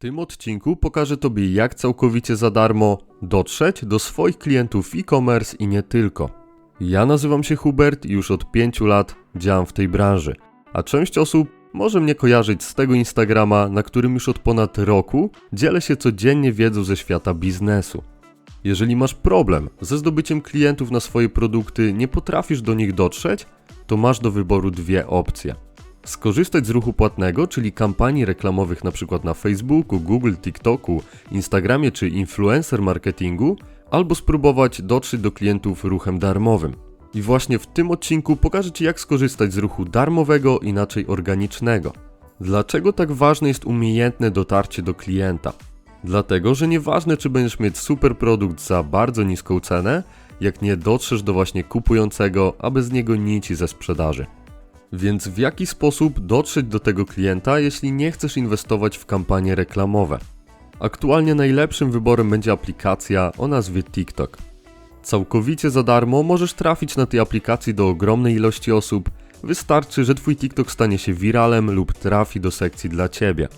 tym odcinku pokażę Tobie, jak całkowicie za darmo dotrzeć do swoich klientów e-commerce i nie tylko. Ja nazywam się Hubert i już od 5 lat działam w tej branży, a część osób może mnie kojarzyć z tego Instagrama, na którym już od ponad roku dzielę się codziennie wiedzą ze świata biznesu. Jeżeli masz problem ze zdobyciem klientów na swoje produkty, nie potrafisz do nich dotrzeć, to masz do wyboru dwie opcje. Skorzystać z ruchu płatnego, czyli kampanii reklamowych np. na Facebooku, Google, TikToku, Instagramie czy influencer marketingu, albo spróbować dotrzeć do klientów ruchem darmowym. I właśnie w tym odcinku pokażę Ci jak skorzystać z ruchu darmowego, inaczej organicznego. Dlaczego tak ważne jest umiejętne dotarcie do klienta? Dlatego, że nieważne czy będziesz mieć super produkt za bardzo niską cenę, jak nie dotrzesz do właśnie kupującego, a bez niego nic ze sprzedaży. Więc w jaki sposób dotrzeć do tego klienta, jeśli nie chcesz inwestować w kampanie reklamowe? Aktualnie najlepszym wyborem będzie aplikacja o nazwie TikTok. Całkowicie za darmo możesz trafić na tej aplikacji do ogromnej ilości osób. Wystarczy, że Twój TikTok stanie się wiralem lub trafi do sekcji dla Ciebie.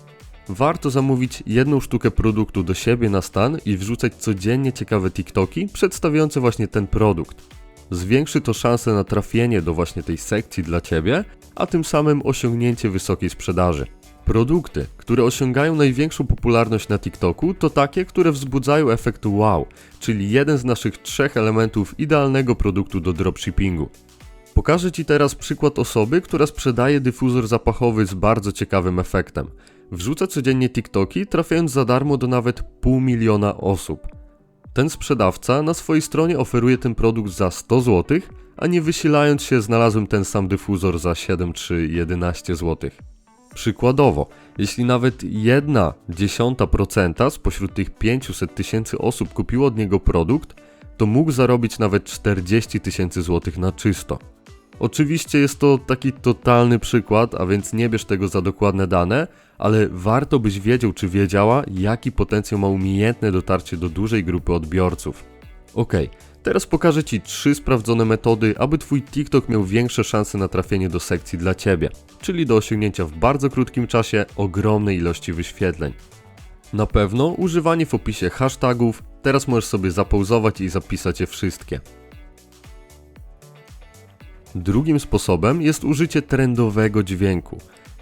Warto zamówić jedną sztukę produktu do siebie na stan i wrzucać codziennie ciekawe TikToki przedstawiające właśnie ten produkt. Zwiększy to szanse na trafienie do właśnie tej sekcji dla Ciebie, a tym samym osiągnięcie wysokiej sprzedaży. Produkty, które osiągają największą popularność na TikToku, to takie, które wzbudzają efekt wow, czyli jeden z naszych trzech elementów idealnego produktu do dropshippingu. Pokażę Ci teraz przykład osoby, która sprzedaje dyfuzor zapachowy z bardzo ciekawym efektem. Wrzuca codziennie TikToki, trafiając za darmo do nawet pół miliona osób. Ten sprzedawca na swojej stronie oferuje ten produkt za 100 zł, a nie wysilając się znalazłem ten sam dyfuzor za 7 czy 11 zł. Przykładowo, jeśli nawet jedna dziesiąta procenta spośród tych 500 tysięcy osób kupiło od niego produkt, to mógł zarobić nawet 40 tysięcy złotych na czysto. Oczywiście jest to taki totalny przykład, a więc nie bierz tego za dokładne dane, ale warto byś wiedział czy wiedziała, jaki potencjał ma umiejętne dotarcie do dużej grupy odbiorców. Ok, teraz pokażę Ci trzy sprawdzone metody, aby Twój TikTok miał większe szanse na trafienie do sekcji dla Ciebie, czyli do osiągnięcia w bardzo krótkim czasie ogromnej ilości wyświetleń. Na pewno używanie w opisie hashtagów, teraz możesz sobie zapauzować i zapisać je wszystkie. Drugim sposobem jest użycie trendowego dźwięku.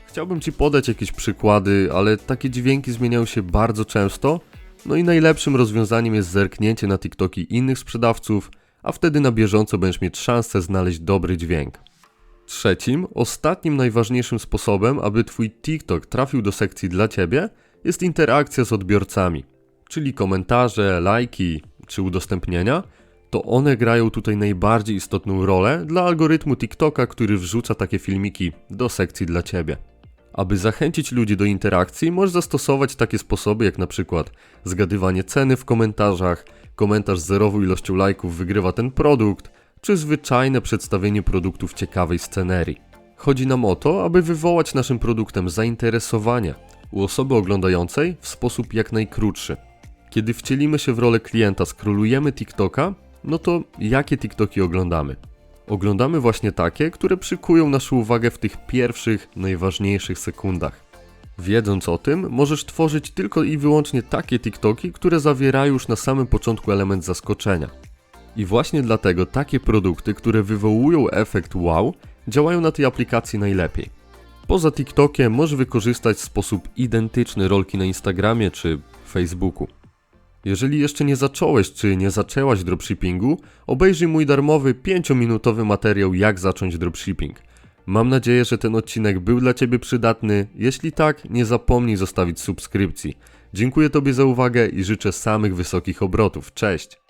Chciałbym Ci podać jakieś przykłady, ale takie dźwięki zmieniają się bardzo często, no i najlepszym rozwiązaniem jest zerknięcie na TikToki innych sprzedawców, a wtedy na bieżąco będziesz mieć szansę znaleźć dobry dźwięk. Trzecim, ostatnim najważniejszym sposobem, aby Twój TikTok trafił do sekcji dla Ciebie, jest interakcja z odbiorcami, czyli komentarze, lajki czy udostępnienia – to one grają tutaj najbardziej istotną rolę dla algorytmu TikToka, który wrzuca takie filmiki do sekcji dla Ciebie. Aby zachęcić ludzi do interakcji, możesz zastosować takie sposoby jak na przykład zgadywanie ceny w komentarzach, komentarz z zerową ilością lajków wygrywa ten produkt, czy zwyczajne przedstawienie produktu w ciekawej scenerii. Chodzi nam o to, aby wywołać naszym produktem zainteresowanie u osoby oglądającej w sposób jak najkrótszy. Kiedy wcielimy się w rolę klienta, skrolujemy TikToka, no to jakie TikToki oglądamy? Oglądamy właśnie takie, które przykują naszą uwagę w tych pierwszych, najważniejszych sekundach. Wiedząc o tym, możesz tworzyć tylko i wyłącznie takie TikToki, które zawierają już na samym początku element zaskoczenia. I właśnie dlatego takie produkty, które wywołują efekt wow, działają na tej aplikacji najlepiej. Poza TikTokiem możesz wykorzystać w sposób identyczny rolki na Instagramie czy Facebooku. Jeżeli jeszcze nie zacząłeś czy nie zaczęłaś dropshippingu, obejrzyj mój darmowy 5-minutowy materiał jak zacząć dropshipping. Mam nadzieję, że ten odcinek był dla Ciebie przydatny. Jeśli tak, nie zapomnij zostawić subskrypcji. Dziękuję Tobie za uwagę i życzę samych wysokich obrotów. Cześć!